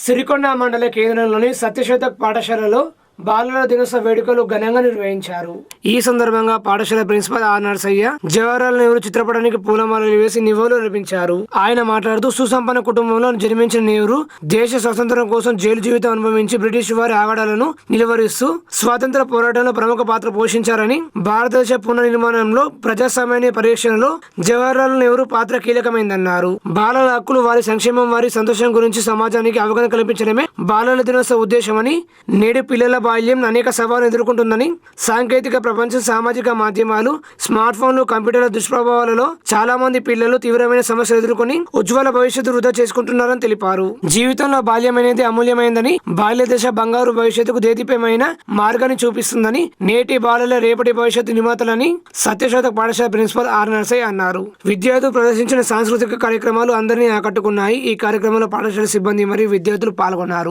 సిరికొండ మండల కేంద్రంలోని సత్యశోధక్ పాఠశాలలో బాలల దినోత్సవ వేడుకలు ఘనంగా నిర్వహించారు. ఈ సందర్భంగా పాఠశాల ప్రిన్సిపల్ ఆర్ నర్సయ్య జవహర్లాల్ నెహ్రూ చిత్రపటానికి పూలమాలలు వేసి నివాళులు అర్పించారు. ఆయన మాట్లాడుతూ సుసంపన్న కుటుంబంలో జన్మించిన నెహ్రూ దేశ స్వాతంత్రం కోసం జైలు జీవితం అనుభవించి బ్రిటిష్ వారి ఆగడాలను నిలువరిస్తూ స్వాతంత్ర పోరాటంలో ప్రముఖ పాత్ర పోషించారని భారతదేశ పునర్నిర్మాణంలో ప్రజాస్వామ్యాన్ని పరీక్షణలో జవహర్లాల్ నెహ్రూ పాత్ర కీలకమైందన్నారు. బాలల హక్కులు వారి సంక్షేమం వారి సంతోషం గురించి సమాజానికి అవగాహన కల్పించడమే బాలల దినోత్సవ ఉద్దేశమని నేడు పిల్లల బాల్యం అనేక సవాలు ఎదుర్కొంటుందని సాంకేతిక ప్రపంచం సామాజిక మాధ్యమాలు స్మార్ట్ ఫోన్లు కంప్యూటర్ల దుష్ప్రభావాలలో చాలా మంది పిల్లలు తీవ్రమైన సమస్యలు ఎదుర్కొని ఉజ్వల భవిష్యత్తు వృధా చేసుకుంటున్నారని తెలిపారు. జీవితంలో బాల్యం అనేది అమూల్యమైందని బాల్య దశ బంగారు భవిష్యత్తుకు దేదీప్యమైన మార్గాన్ని చూపిస్తుందని నేటి బాలల రేపటి భవిష్యత్తు నిర్మాతలని సత్యశోధక పాఠశాల ప్రిన్సిపల్ ఆర్. నర్సయ్య అన్నారు. విద్యార్థులు ప్రదర్శించిన సాంస్కృతిక కార్యక్రమాలు అందరినీ ఆకట్టుకున్నాయి. ఈ కార్యక్రమంలో పాఠశాల సిబ్బంది మరియు విద్యార్థులు పాల్గొన్నారు.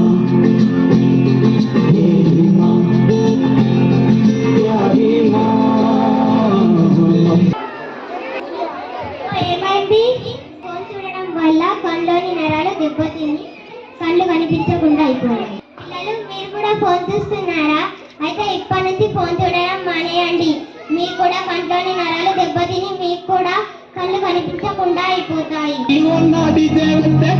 ఏమైంది? ఫోన్ చూడడం వల్ల కళ్ళలోని నరాలు దెబ్బతిని కళ్ళు కనిపించకుండా అయిపోయాయి. పిల్లలు మీరు కూడా ఫోన్ చూస్తున్నారా? అయితే ఇప్పటి నుంచి ఫోన్ చూడడం మానేయండి. మీకు కూడా కంట్లోని నరాలు దెబ్బతిని మీకు కూడా కళ్ళు కనిపించకుండా అయిపోతాయి. ఉన్నది దేవతే